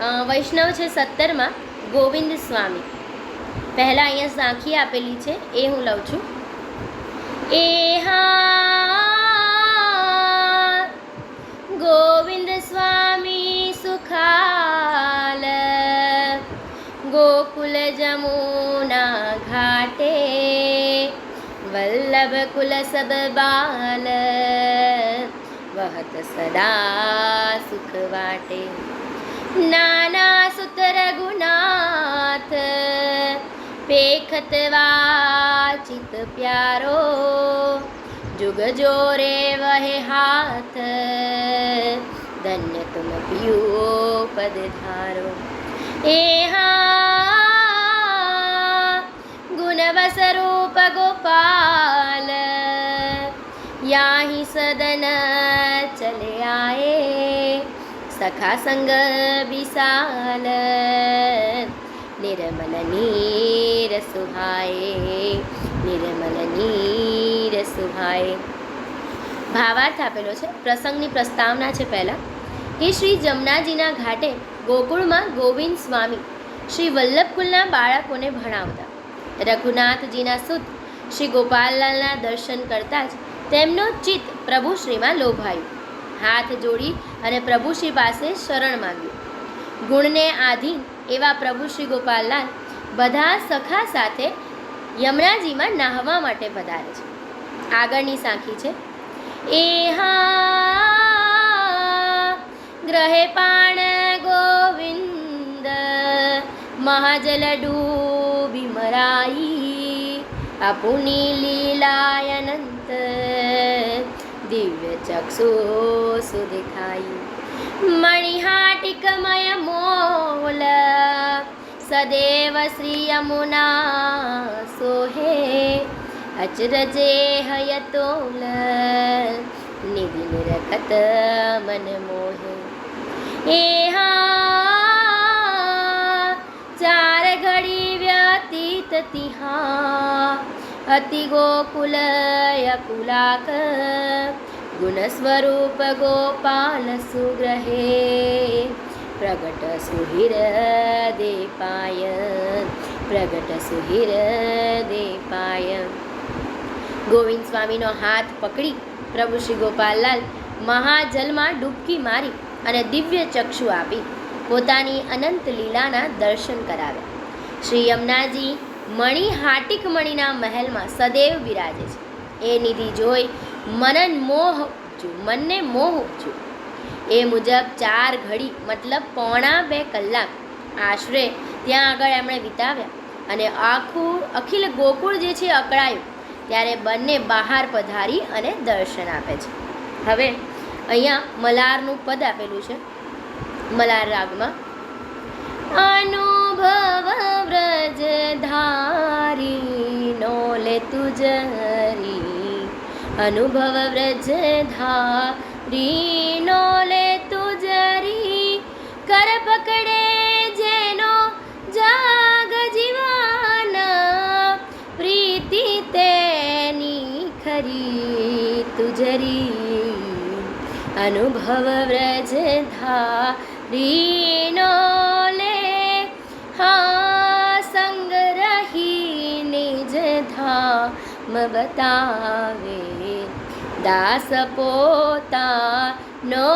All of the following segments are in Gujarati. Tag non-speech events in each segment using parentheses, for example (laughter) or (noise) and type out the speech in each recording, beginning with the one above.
વૈષ્ણવ છે સત્તરમાં, ગોવિંદ સ્વામી. પહેલાં અહીંયા સાંખી આપેલી છે, એ હું લઉં છું. એ હા, ગોવિંદ સ્વામી સુખાલ. ગોકુલ જમુના ઘાટે, વલ્લભ કુલ સબ બાલ. વહત સદા સુખ વાટે. गुनाथ वाचित् प्यो जुगोरे वहे हाथ। धन्य तुम पि पदधारो एहा गुणवसरूप गोपाल याहि सदन चले आए। સખા સંગ વિશાલ નિર્મલ નીર સુહાય નિર્મલ નીર સુહાય ભાવાર્થ આપેલો છે, પ્રસંગની પ્રસ્તાવના છે પહેલાં. કે શ્રી જમનાજીના ઘાટે ગોકુળમાં ગોવિંદ સ્વામી, શ્રી વલ્લભકુલના બાળકોને ભણાવતા. રઘુનાથજીના સુત શ્રી ગોપાલલાલના દર્શન કરતાં જ તેમનો ચિત્ત પ્રભુશ્રીમાં લોભાયું. હાથ જોડી અને પ્રભુશ્રી પાસે શરણ માંગ્યું. ગુણને આધીન એવા પ્રભુ શ્રી ગોપાલલાલ બધા સખા સાથે યમુનાજીમાં નાહવા માટે પધારે છે. આગળની સાંખી છે. એ હા, ગ્રહે પાણ ગોવિંદ, મહાજલ ડૂબી મરાઈ આપુની લીલાયનંત દિવ્ય ચક્ષુ સુદેખાઈ મણિહાટિકમય મોલ, સદેવ શ્રી યમુના સોહે. અચરજે હયતોલ નિધિ નિરખત મન મોહે. એ હા, ચાર ઘડી વ્યતીત તિહા અતિ ગોકુલ યકુલાક ગુણ સ્વરૂપ ગોપાલ સુગ્રહે પ્રગટ સુહિર દેપાય પ્રગટ સુહિર દેપાય ગોવિંદ સ્વામીનો હાથ પકડી પ્રભુ શ્રી ગોપાલલાલ મહાજલમાં ડૂબકી મારી અને દિવ્ય ચક્ષુ આપી પોતાની અનંત લીલાના દર્શન કરાવ્યા. શ્રી યમુનાજી મણિ હાટિક મણિના મહેલમાં સદૈવ બિરાજે છે. એ નિધિ જોઈ મનન મોહ ઉપજું, મનને મોહ ઉપજ્યું એ મુજબ ચાર ઘડી, મતલબ પોણા બે કલાક આશરે ત્યાં આગળ એમણે વિતાવ્યા અને આખું અખિલ ગોકુળ જે છે અકળાયું. ત્યારે બંને બહાર પધારી અને દર્શન આપે છે. હવે અહીંયા મલારનું પદ આપેલું છે. મલાર રાગમાં નો હરી અનુભવ વ્રજ ધારી નો લે તુજરી, કર પકડે જેનો જાગ જીવાના, પ્રીતિ તેની ખરી તુજરી અનુભવ વ્રજ ધારીનો બતાવે. દાસ પોતા નો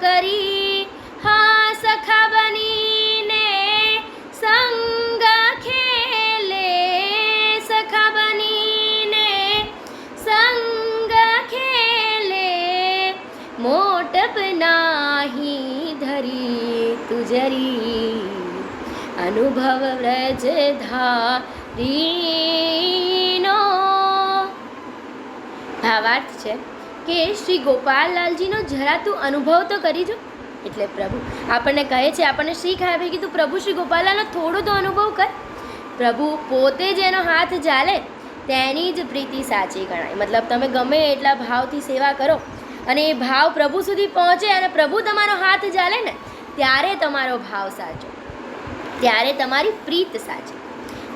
કરી હા સખા બનીને સંગ ખેલે. સખા બનીને સંગ ખેલે. મોટપ નાહી ધરી તુજરી. અનુભવ વ્રજ ધારીનો ભાવાર્થ છે કે શ્રી ગોપાલલાલજીનો જરા તું અનુભવ તો કરી જો. એટલે પ્રભુ, આપણને કહે છે, આપણને શીખ આપે કે તું પ્રભુ શ્રી ગોપાલલાલનો થોડો તો અનુભવ કર. પ્રભુ પોતે જેનો હાથ ચાલે તેની જ પ્રીતિ સાચી ગણાય. મતલબ તમે ગમે એટલા ભાવથી સેવા કરો અને એ ભાવ પ્રભુ સુધી પહોંચે અને પ્રભુ તમારો હાથ ચાલે ને, ત્યારે તમારો ભાવ સાચો. ત્યારે તમારી પ્રીત સાચી.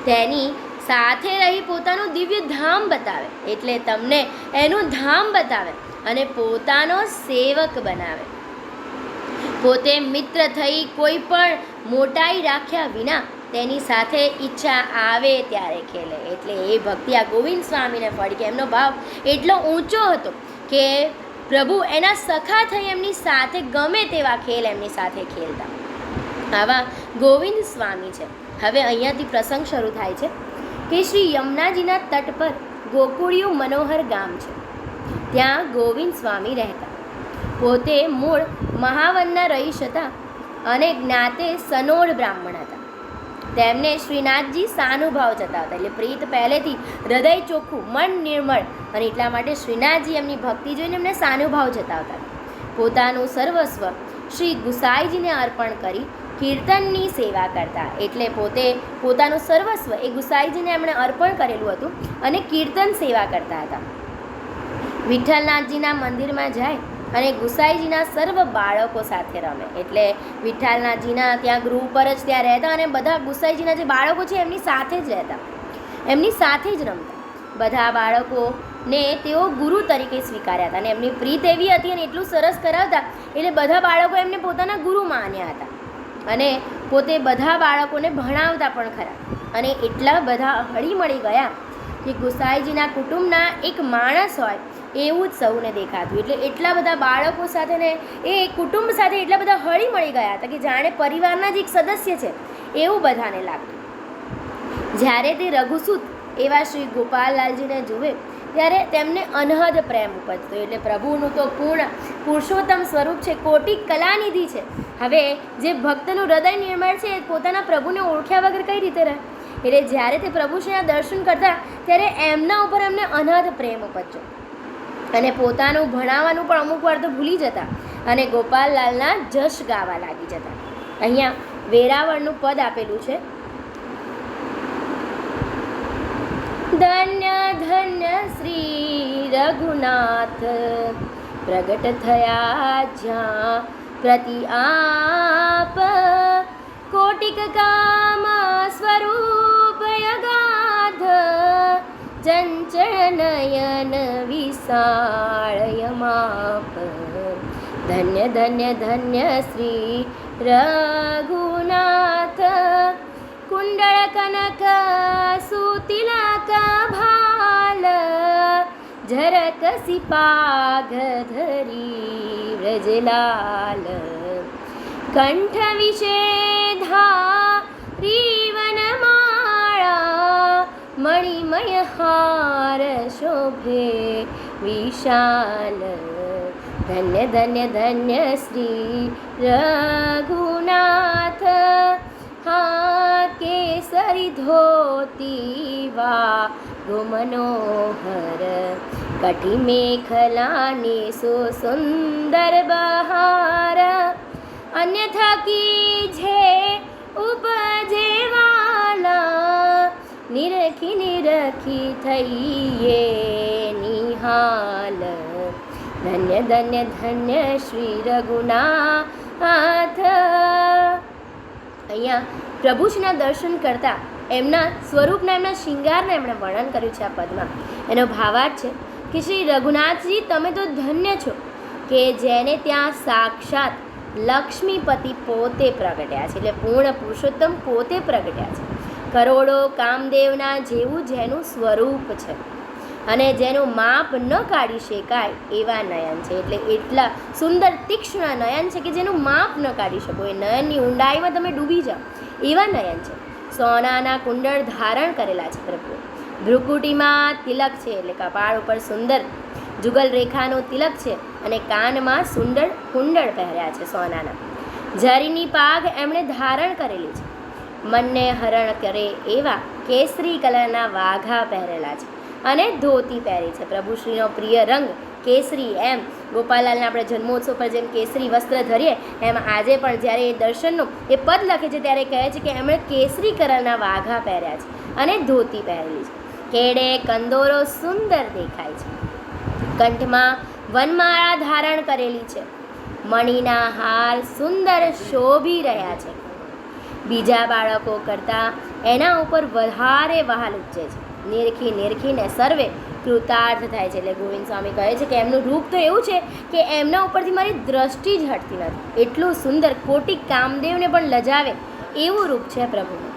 તેની સાથે રહી પોતાનું દિવ્ય ધામ બતાવે, એટલે તમને એનું ધામ બતાવે અને પોતાનો સેવક બનાવે. પોતે મિત્ર થઈ કોઈ પણ મોટાઈ રાખ્યા વિના તેની સાથે ઈચ્છા આવે ત્યારે ખેલે. એટલે એ ભક્તિ આ ગોવિંદ સ્વામીને પડી કે એમનો ભાવ એટલો ઊંચો હતો કે પ્રભુ એના સખા થઈ એમની સાથે ગમે તેવા ખેલ એમની સાથે ખેલતા. આવા ગોવિંદ સ્વામી છે. હવે અહીંયાથી પ્રસંગ શરૂ થાય છે. કે શ્રી યમુનાજીના તટ પર ગોકુળિયું મનોહર ગામ છે. ત્યાં ગોવિંદ સ્વામી રહેતા. પોતે મૂળ મહાવનના રહીશ હતા અને જ્ઞાતે સનોળ બ્રાહ્મણ હતા. તેમને શ્રીનાથજી સાનુભાવ જતા હતા એટલે પ્રીત પહેલેથી હૃદય ચોખ્ખું, મન નિર્મળ અને એટલા માટે શ્રીનાથજી એમની ભક્તિ જોઈને એમને સાનુભાવ જતા હતા. પોતાનું સર્વસ્વ શ્રી ગુસાઈજીને અર્પણ કરી કીર્તનની સેવા કરતા. એટલે પોતે પોતાનું સર્વસ્વ એ ગુસાઈજીને એમણે અર્પણ કરેલું હતું અને કીર્તન સેવા કરતા હતા. વિઠ્ઠલનાથજીના મંદિરમાં જાય અને ગુસાઈજીના સર્વ બાળકો સાથે રમે. એટલે વિઠ્ઠલનાથજીના ત્યાં ગૃહ પર જ ત્યાં રહેતા અને બધા ગુસાઈજીના જે બાળકો છે એમની સાથે જ રહેતા. એમની સાથે જ રમતા. બધા બાળકોને તેઓ ગુરુ તરીકે સ્વીકાર્યા હતા અને એમની પ્રીત એવી હતી અને એટલું સરસ કરાવતા એટલે બધા બાળકો એમને પોતાના ગુરુ માન્યા હતા. અને પોતે બધા બાળકોને ભણાવતા પણ ખરા. અને એટલા બધા હળીમળી ગયા કે ગુસાઈજીના કુટુંબના એક માણસ હોય એવું જ સૌને દેખાતું. એટલે એટલા બધા બાળકો સાથે ને એ કુટુંબ સાથે એટલા બધા હળી મળી ગયા હતા કે જાણે પરિવારના જ એક સદસ્ય છે એવું બધાને લાગતું. જ્યારે તે રઘુસૂત એવા શ્રી ગોપાલલાલજીને જુએ ત્યારે તેમને અનહદ પ્રેમ ઉપજતો. એટલે પ્રભુનું તો પૂર્ણ પુરુષોત્તમ સ્વરૂપ છે, કોટી કલાનિધિ છે. હવે જે ભક્તનું હૃદય નિર્મળ છે, એ પોતાના પ્રભુને ઓળખ્યા વગર કઈ રીતે રહે? એટલે જ્યારે તે પ્રભુશ્રીના દર્શન કરતા, ત્યારે એમના ઉપર એમને અનહદ પ્રેમ ઉપજ્યો. અને પોતાનું ભણાવવાનું પણ અમુક વાર તો ભૂલી જતા. અને ગોપાલલાલના જશ ગાવા લાગી જતા. અહીંયા વેરાવળનું પદ આપેલું છે ધન્ય ધન્ય શ્રી રઘુનાથ પ્રગટ થયા જ્યાં પ્રતિ આપ કોટિક કામ સ્વરૂપ યગાધ ચંચળ નયન વિશાળય માપ ધન્ય ધન્ય ધન્ય શ્રી રઘુનાથ કુંડળ કનક સુતિલક तिलकाभाल झरकसिपागधरी व्रजलाल। कण्ठविषेधा कण्ठविषेधानमाणा मणिमयहारशोभे विशाल। धन्य धन्य धन्य श्री रघुनाथ हा केसरिधोति वा गुमनोहर कटिमेखलानि सुसुन्दरबहार अन्यथा उपजेवा उपजेवाला निरखि निरखि थैये निहाल। धन्य धन्य धन्य श्री रघुनाथ। અહીંયા પ્રભુજીના દર્શન કરતા એમના સ્વરૂપના, એમના શિંગારના એમણે વર્ણન કર્યું છે આ પદમાં. એનો ભાવાર્થ છે કે શ્રી રઘુનાથજી, તમે તો ધન્ય છો કે જેને ત્યાં સાક્ષાત લક્ષ્મીપતિ પોતે પ્રગટ્યા છે, એટલે પૂર્ણ પુરુષોત્તમ પોતે પ્રગટ્યા છે. કરોડો કામદેવના જેવું જેનું સ્વરૂપ છે. અને જેનું માપ ન કાઢી શકાય એવા નયન છે. એટલે એટલા સુંદર તીક્ષ્ણ નયન છે કે જેનું માપ ન કાઢી શકો. એ નયનની ઊંડાઈમાં તમે ડૂબી જાઓ એવા નયન છે. સોનાના કુંડળ ધારણ કરેલા છે પ્રભુએ. ભ્રુકુટીમાં તિલક છે એટલે કપાળ ઉપર સુંદર જુગલ રેખાનો તિલક છે અને કાનમાં સુંદર કુંડળ પહેર્યા છે સોનાના. ઝરીની પાઘ એમણે ધારણ કરેલી છે. મનને હરણ કરે એવા કેસરી કલરના વાઘા પહેરેલા છે. અને ધોતી પહેરી છે. પ્રભુશ્રીનો પ્રિય રંગ કેસરી. એમ ગોપાલાલના આપણે જન્મોત્સવ પર જેમ કેસરી વસ્ત્ર ધરીએ, એમ આજે પણ જ્યારે એ દર્શનનું એ પદ લખે છે ત્યારે કહે છે કે એમણે કેસરી કલરના વાઘા પહેર્યા છે અને ધોતી પહેરેલી છે. કેડે કંદોરો સુંદર દેખાય છે. કંઠમાં વનમાળા ધારણ કરેલી છે. મણીના હાર સુંદર શોભી રહ્યા છે. બીજા બાળકો કરતાં એના ઉપર વધારે વહાલ ઉપજે છે. નિરખી નિરખીને સર્વે કૃતાર્થ થાય છે. એટલે ગોવિંદ સ્વામી કહે છે કે એમનું રૂપ તો એવું છે કે એમના ઉપરથી મારી દ્રષ્ટિ જ હટતી નથી. એટલું સુંદર કોટી કામદેવને પણ લજાવે એવું રૂપ છે પ્રભુનું.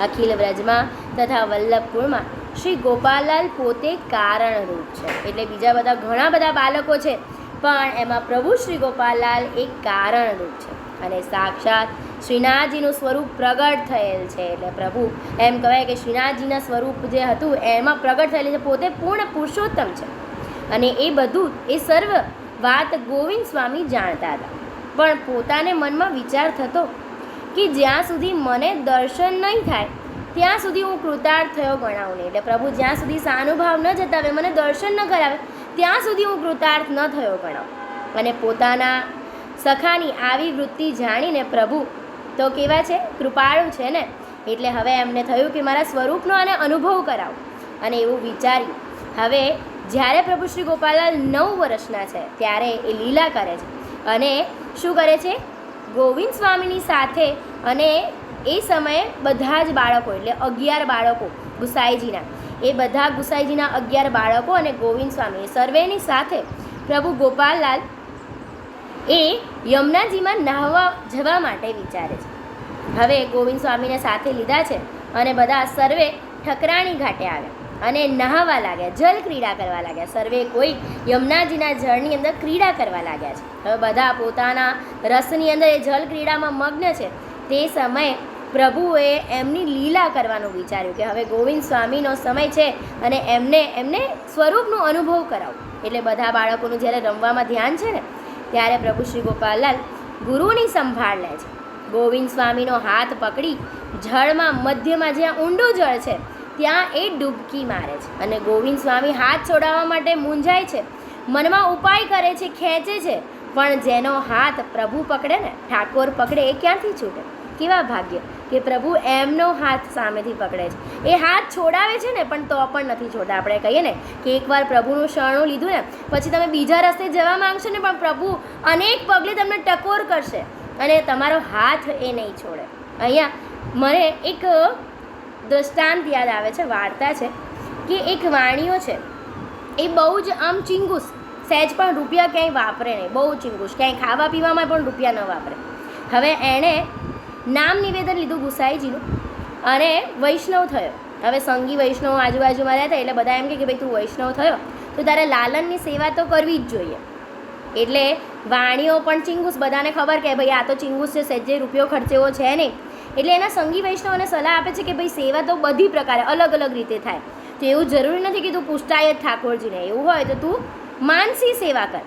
અખિલ વ્રજમાં તથા વલ્લભપુરમાં શ્રી ગોપાલલાલ પોતે કારણરૂપ છે. એટલે બીજા બધા ઘણા બધા બાળકો છે, પણ એમાં પ્રભુ શ્રી ગોપાલલાલ એક કારણરૂપ છે. અને સાક્ષાત શ્રીનાથજીનું સ્વરૂપ પ્રગટ થયેલ છે. એટલે પ્રભુ એમ કહેવાય કે શ્રીનાથજીના સ્વરૂપ જે હતું, એમાં પ્રગટ થયેલું છે. પોતે પૂર્ણ પુરુષોત્તમ છે. અને એ બધું એ સર્વ વાત ગોવિંદ સ્વામી જાણતા હતા. પણ પોતાને મનમાં વિચાર થતો કે જ્યાં સુધી મને દર્શન નહીં થાય, ત્યાં સુધી હું કૃતાર્થ થયો ગણાવું નહીં. એટલે પ્રભુ જ્યાં સુધી સાનુભાવ ન જતાવે મને દર્શન ન કરાવે, ત્યાં સુધી હું કૃતાર્થ ન થયો ગણાવ. અને પોતાના સખાની આવી વૃત્તિ જાણીને પ્રભુ, તો કેવા છે? કૃપાળુ છે ને? એટલે હવે એમને થયું કે મારા સ્વરૂપનો આને અનુભવ કરાવો. અને એવું વિચાર્યું. હવે જ્યારે પ્રભુ શ્રી ગોપાલલાલ નવ વર્ષના છે, ત્યારે એ લીલા કરે છે. અને શું કરે છે? ગોવિંદ સ્વામીની સાથે અને એ સમયે બધા જ બાળકો, એટલે અગિયાર બાળકો, ગુસાઈજીના. એ બધા ગુસાઈજીના અગિયાર બાળકો અને ગોવિંદ સ્વામી સર્વેની સાથે પ્રભુ ગોપાલલાલ એ યમુનાજીમાં નાહવા જવા માટે વિચારે છે. હવે ગોવિંદ સ્વામીને સાથે લીધા છે અને બધા સર્વે ઠકરાણી ઘાટે આવ્યા અને નહાવા લાગ્યા, જલ ક્રીડા કરવા લાગ્યા. સર્વે કોઈ યમુનાજીના જળની અંદર ક્રીડા કરવા લાગ્યા છે. હવે બધા પોતાના રસની અંદર એ જલ ક્રીડામાં મગ્ન છે. તે સમયે પ્રભુએ એમની લીલા કરવાનું વિચાર્યું કે હવે ગોવિંદ સ્વામીનો સમય છે અને એમને એમને સ્વરૂપનો અનુભવ કરાવો. એટલે બધા બાળકોનું જ્યારે રમવામાં ધ્યાન છે ને ત્યારે પ્રભુ શ્રી ગોપાલલાલ ગુરુની સંભાળ લે છે. ગોવિંદ સ્વામીનો હાથ પકડી જળમાં મધ્યમાં જ્યાં ઊંડું જળ છે, ત્યાં એ ડૂબકી મારે છે અને ગોવિંદ સ્વામી હાથ છોડાવવા માટે મૂંઝાય છે. મનમાં ઉપાય કરે છે, ખેંચે છે, પણ જેનો હાથ પ્રભુ પકડે ને, ઠાકોર પકડે એ ક્યાંથી છૂટે? કેવા ભાગ્ય? કે પ્રભુ એમનો હાથ સામેથી પકડે છે. એ હાથ છોડાવે છે ને, પણ તો પણ નથી છોડતા. આપણે કહીએ ને કે એકવાર પ્રભુનું શરણું લીધું ને, પછી તમે બીજા રસ્તે જવા માંગશો ને, પણ પ્રભુ અનેક પગલે તમને ટકોર કરશે અને તમારો હાથ એ નહીં છોડે. અહીંયા મને એક દ્રષ્ટાંત યાદ આવે છે, વાર્તા છે, કે એક વાણીઓ છે. એ બહુ જ આમ ચિંગુસ. સહેજ પણ રૂપિયા ક્યાંય વાપરે નહીં. બહુ ચિંગુસ. ક્યાંય ખાવા પીવામાં પણ રૂપિયા ન વાપરે. હવે એણે નામ નિવેદન લીધું ગુસાઈજીનું અને વૈષ્ણવ થયો. હવે સંગી વૈષ્ણવ આજુબાજુમાં રહેતા એટલે બધા એમ કે ભાઈ તું વૈષ્ણવ થયો? તો તારે લાલનની સેવા તો કરવી જ જોઈએ. એટલે વાણીઓ પણ ચિંગુસ, બધાને ખબર કે ભાઈ આ તો ચિંગુસ છે, સહેજે રૂપિયો ખર્ચેવો છે નહીં. એટલે એના સંગી વૈષ્ણવને સલાહ આપે છે કે ભાઈ સેવા તો બધી પ્રકારે અલગ અલગ રીતે થાય. તો એવું જરૂરી નથી કે તું પુષ્ટાય જ ઠાકોરજીને એવું હોય તો તું માનસી સેવા કર.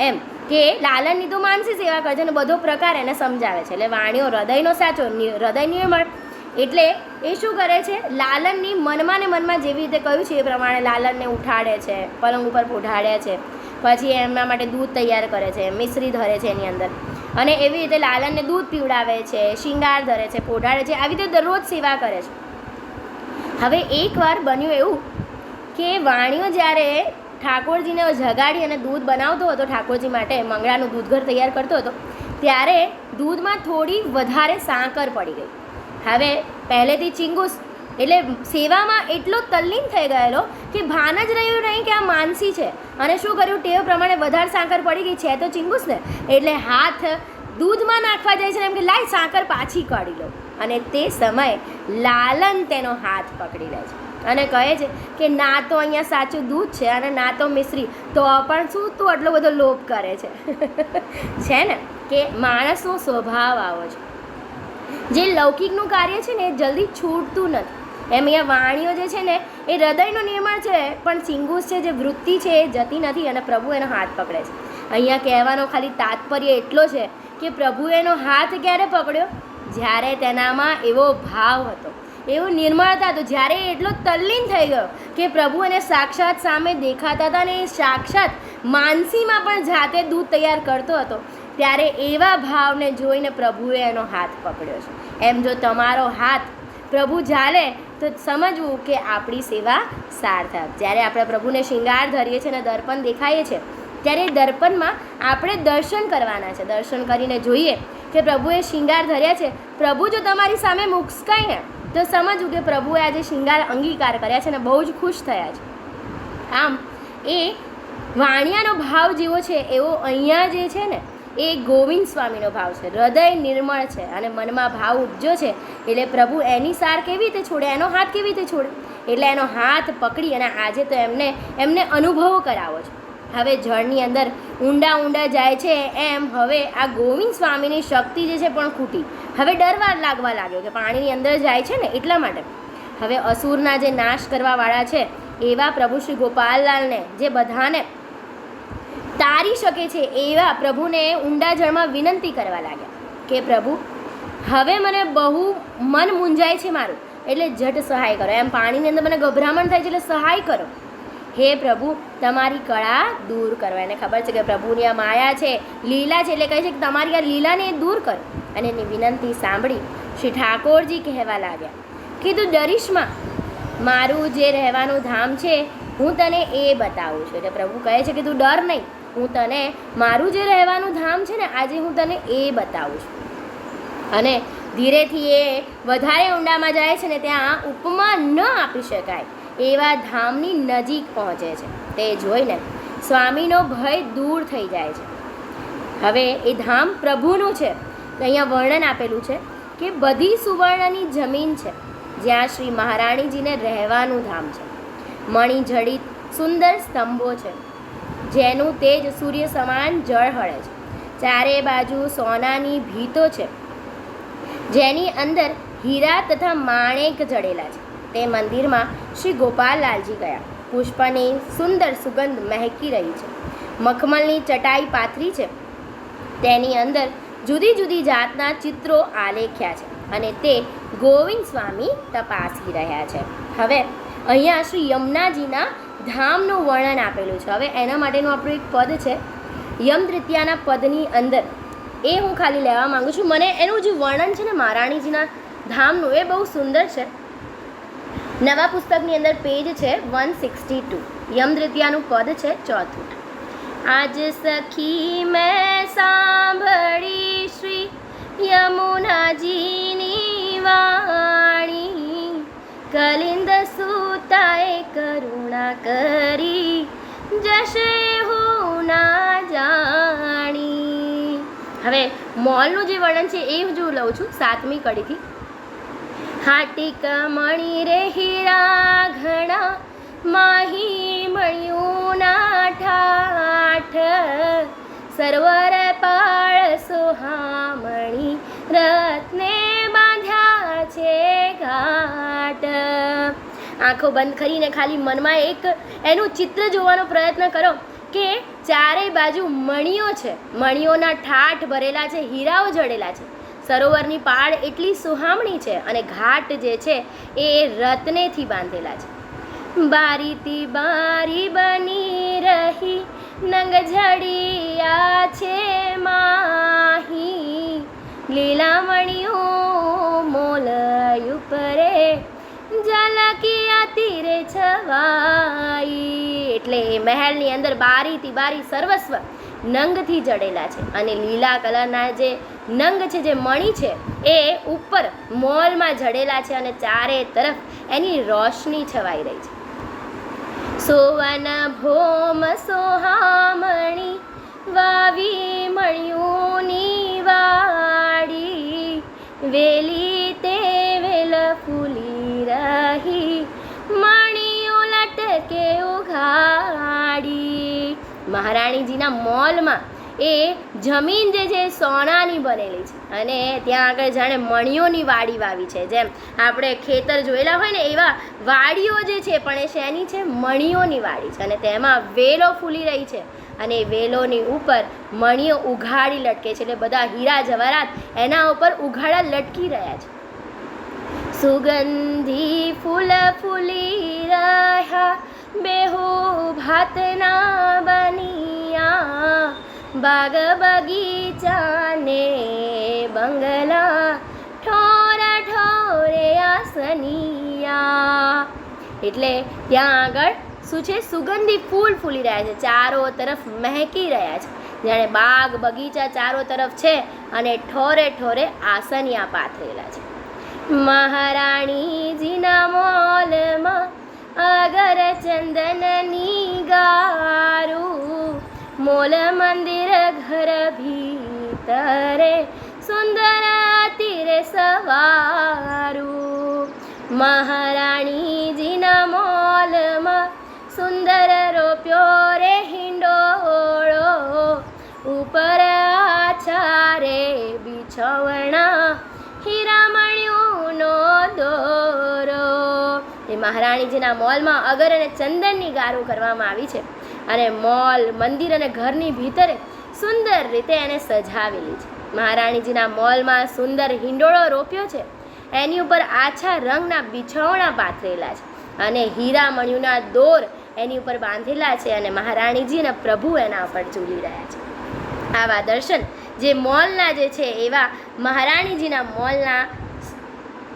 એમ. કે લાલનની તો માનસી સેવા કરે છે અને બધો પ્રકાર એને સમજાવે છે. એટલે વાણીઓ હૃદયનો સાચો હૃદય નિર્મળ. એટલે એ શું કરે છે? લાલનની મનમાં ને મનમાં જેવી રીતે કહ્યું છે એ પ્રમાણે લાલનને ઉઠાડે છે, પલંગ ઉપર પોઢાડે છે. પછી એમના માટે દૂધ તૈયાર કરે છે, મિશ્રી ધરે છે એની અંદર. અને એવી રીતે લાલનને દૂધ પીવડાવે છે, શિંગાર ધરે છે, પોઢાડે છે, આવી રીતે દરરોજ સેવા કરે છે. હવે એકવાર બન્યું એવું કે વાણીઓ જ્યારે ઠાકોરજીને જગાડી અને દૂધ બનાવતો હતો, ઠાકોરજી માટે મંગળાનું દૂધઘર તૈયાર કરતો હતો, ત્યારે દૂધમાં થોડી વધારે સાંકર પડી ગઈ. હવે પહેલેથી ચિંગુસ, એટલે સેવામાં એટલો તલ્લીન થઈ ગયેલો કે ભાન જ રહ્યું નહીં કે આ માનસી છે. અને શું કર્યું? ટેવ પ્રમાણે વધારે સાંકર પડી ગઈ છે તો ચિંગુસ ને એટલે હાથ દૂધમાં નાખવા જાય છે એમ કે લાય, સાકર પાછી કાઢી લો. અને તે સમયે લાલન તેનો હાથ પકડી લે છે. અને કહે છે કે ના તો અહીંયા સાચું દૂધ છે અને ના તો મિશ્રી. તો પણ શું તું આટલો બધો લોભ કરે છે? (laughs) છે ને? કે માણસનો સ્વભાવ આવો છે. જે લૌકિકનું કાર્ય છે ને એ જલ્દી છૂટતું નથી. એમ અહીંયા વાણીઓ જે છે ને એ હૃદયનું નિર્માણ છે, પણ સિંગુસ છે જે વૃત્તિ છે એ જતી નથી અને પ્રભુ એનો હાથ પકડે છે. અહીંયા કહેવાનો ખાલી તાત્પર્ય એટલો છે કે પ્રભુ એનો હાથ ક્યારે પકડ્યો? જ્યારે તેનામાં એવો ભાવ હતો. એવું નિર્મળતા તો જ્યારે એટલો તલ્લીન થઈ ગયો કે પ્રભુ એને સાક્ષાત સામે દેખાતા હતા અને એ સાક્ષાત માનસીમાં પણ જાતે દૂધ તૈયાર કરતો હતો, ત્યારે એવા ભાવને જોઈને પ્રભુએ એનો હાથ પકડ્યો છે. એમ જો તમારો હાથ પ્રભુ ઝાલે તો સમજવું કે આપણી સેવા સાર્થક. જ્યારે આપણે પ્રભુને શિંગાર ધરીએ છીએ અને દર્પણ દેખાઈએ છીએ, ત્યારે દર્પણમાં આપણે દર્શન કરવાના છે. દર્શન કરીને જોઈએ કે પ્રભુએ શિંગાર ધર્યા છે. પ્રભુ જો તમારી સામે મુસ્કાય ને તો સમજવું કે પ્રભુએ આજે શિંગાર અંગીકાર કર્યા છે અને બહુ જ ખુશ થયા છે. આમ, એ વાણિયાનો ભાવ જેવો છે, એવો અહીંયા જે છે ને, એ ગોવિંદ સ્વામીનો ભાવ છે. હૃદય નિર્મળ છે અને મનમાં ભાવ ઉપજો છે. એટલે પ્રભુ એની સાર કેવી રીતે છોડે, એનો હાથ કેવી રીતે છોડે? એટલે એનો હાથ પકડી અને આજે તો એમને એમને અનુભવો કરાવો છે. હવે જળની અંદર ઊંડા ઊંડા જાય છે એમ હવે આ ગોવિંદ સ્વામીની શક્તિ જે છે પણ ખૂટી. હવે ડરવા લાગવા લાગ્યો કે પાણીની અંદર જાય છે ને એટલા માટે. હવે અસુરના જે નાશ કરવાવાળા છે એવા પ્રભુ શ્રી ગોપાલલાલને જે બધાને તારી શકે છે એવા પ્રભુને ઊંડા જળમાં વિનંતી કરવા લાગ્યા. કે પ્રભુ, હવે મને બહુ મન મૂંઝાય છે મારું. એટલે જટ સહાય કરો. એમ પાણીની અંદર મને ગભરામણ થાય છે એટલે સહાય કરો. હે પ્રભુ, તમારી કળા દૂર કરો. એને ખબર છે કે પ્રભુની આ માયા છે, લીલા છે એટલે કહે છે કે તમારી આ લીલાને દૂર કરો. અને એની વિનંતી સાંભળી શ્રી ઠાકોરજી કહેવા લાગ્યા, કીધું ડરીશમાં મારું જે રહેવાનું ધામ છે, હું તને એ બતાવું છું. એટલે પ્રભુ કહે છે કે તું ડર નહીં, હું તને, મારું જે રહેવાનું ધામ છે ને, આજે હું તને એ બતાવું છું. અને ધીરેથી એ વધારે ઊંડામાં જાય છે ને, ત્યાં ઉપમા ન આપી શકાય. એવા ધામની નજીક પહોંચે છે. તે જોઈને સ્વામીનો ભય દૂર થઈ જાય છે. હવે એ ધામ પ્રભુનું છે. અહીંયા વર્ણન આપેલું છે કે બધી સુવર્ણની જમીન છે, જ્યાં શ્રી મહારાણીજીને રહેવાનું ધામ છે. મણિજડિત સુંદર સ્તંભો છે, જેનું તેજ સૂર્ય સમાન જળ હળે છે. ચારે બાજુ સોનાની ભીતો છે, જેની અંદર હીરા તથા માણેક જડેલા છે. તે મંદિરમાં શ્રી ગોપાલલાલજી ગયા. પુષ્પની સુંદર સુગંધ મહેકી રહી છે. મખમલની ચટાઈ પાથરી છે. તેની અંદર જુદી જુદી જાતના ચિત્રો આલેખ્યા છે અને તે ગોવિંદ સ્વામી તપાસી રહ્યા છે. હવે અહીંયા શ્રી યમુનાજીના ધામનું વર્ણન આપેલું છે. હવે એના માટેનું આપણું એક પદ છે. યમ તૃતીયાના પદની અંદર એ હું ખાલી લેવા માગું છું. મને એનું જે વર્ણન છે ને, મહારાણીજીના ધામનું, એ બહુ સુંદર છે. નવા પુસ્તકની અંદર પેજ છે વન સિક્સટી ટુ. યમ તૃતીયાનું પદ છે ચોથું. આજ સખી મેં સાંભળી શ્રી યમુનાજીની વાણી. કલિંદ સુતાએ કરુણા કરી, જશે હું ના જાણી. હવે મોલનું જે વર્ણન છે એ જો લઉં છું સાતમી કડીથી. હાટિક મણી રે હીરા ઘણા માહી મળ્યું નાઠાઠ. સર્વર પાળ સુહામણી રત્ને બાંધ્યા છે ઘાટ. આંખો બંધ કરીને ખાલી મનમાં એક એનું ચિત્ર જોવાનો પ્રયત્ન કરો કે ચારે બાજુ મણીઓ છે. મણીઓના ઠાઠ ભરેલા છે, હીરાઓ જડેલા છે. સરોવરની પાળ એટલી સુહામણી છે અને ઘાટ જે છે એ રત્નેથી બાંધેલા છે. બારીતી બારી બની રહી નંગ ઝડિયા છે માહી. લીલામણીઓ મોલયું પરે ઝલકિયા તીરે છવાઈ. એટલે મહેલની અંદર બારી સર્વસ્વ નંગથી જડેલા છે. અને લીલા કલરના જે નંગ છે, જે મણી છે, એ ઉપર મોલમાં જડેલા છે અને ચારે તરફ એની રોશની છવાઈ રહી છે. સોવન ભોમ સોહામણી, વાવી મળ્યુંની વાડી, વેલી તે વેલ ફૂલી રહી, મણિયું લટકે ઉઘાડી. મહારાણીજીના મોલમાં એ જમીન જે છે સોનાની બનેલી છે. અને ત્યાં આગળ જાણે મણીઓની વાડી વાવી છે. જેમ આપણે ખેતર જોયેલા હોય ને એવા વાડીઓ જે છે, પણ એ શેની છે? મણીઓની વાડી છે. અને તેમાં વેલો ફૂલી રહી છે. અને એ વેલોની ઉપર મણીઓ ઉઘાડી લટકે છે. એટલે બધા હીરા, જવારાત એના ઉપર ઉઘાડા લટકી રહ્યા છે. સુગંધી ફૂલ ફૂલી રહ્યા. બેહો ભાતના બનિયા, બાગ બગીચાને બંગલા, ઠોર ઠોરે આસનિયા. એટલે ત્યાં આગળ શું છે? સુગંધી ફૂલ ફૂલી રહ્યા છે, ચારો તરફ મહેકી રહ્યા છે. જાણે બાગ બગીચા ચારો તરફ છે અને ઠોરે ઠોરે આસનિયા પાથરેલા છે. મહારાણીજીના મોલમાં ચંદનની ગારું મોલ મંદિર ઘર ભીતરે સુંદર તીર સવારું મહારાણીજીના મોલમાં સુંદર રોપ્યો રે હિંડોળો ઉપર આછારે બિછવણા મહારાણીજીના મોલમાં અગર અને ચંદનની ગારો કરવામાં આવી છે. અને મોલ, મંદિર અને ઘરની ભીતરે સુંદર રીતે એને સજાવેલી છે. મહારાણીજીના મોલમાં સુંદર હિંડોળો રોપ્યો છે. એની ઉપર આછા રંગના બિછવણા પાથરેલા છે. અને હીરામણિયુના દોર એની ઉપર બાંધેલા છે અને મહારાણીજી અને પ્રભુ એના ઉપર ઝૂલી રહ્યા છે. આવા દર્શન જે મોલના જે છે એવા મહારાણીજીના મોલના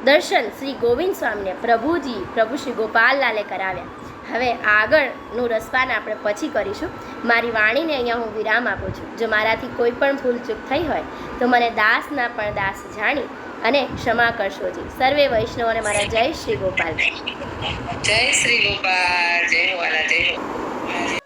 દર્શન શ્રી ગોવિંદ સ્વામીને પ્રભુજી, પ્રભુ શ્રી ગોપાલલાલે કરાવ્યા. હવે આગળનું રસપાન આપણે પછી કરીશું. મારી વાણીને અહીંયા હું વિરામ આપું છું. જો મારાથી કોઈ પણ ભૂલચૂક થઈ હોય, તો મને દાસના પણ દાસ જાણી અને ક્ષમા કરશોજી સર્વે વૈષ્ણવોને મારા જય શ્રી ગોપાલ. જય શ્રી ગોપાલ. જય જય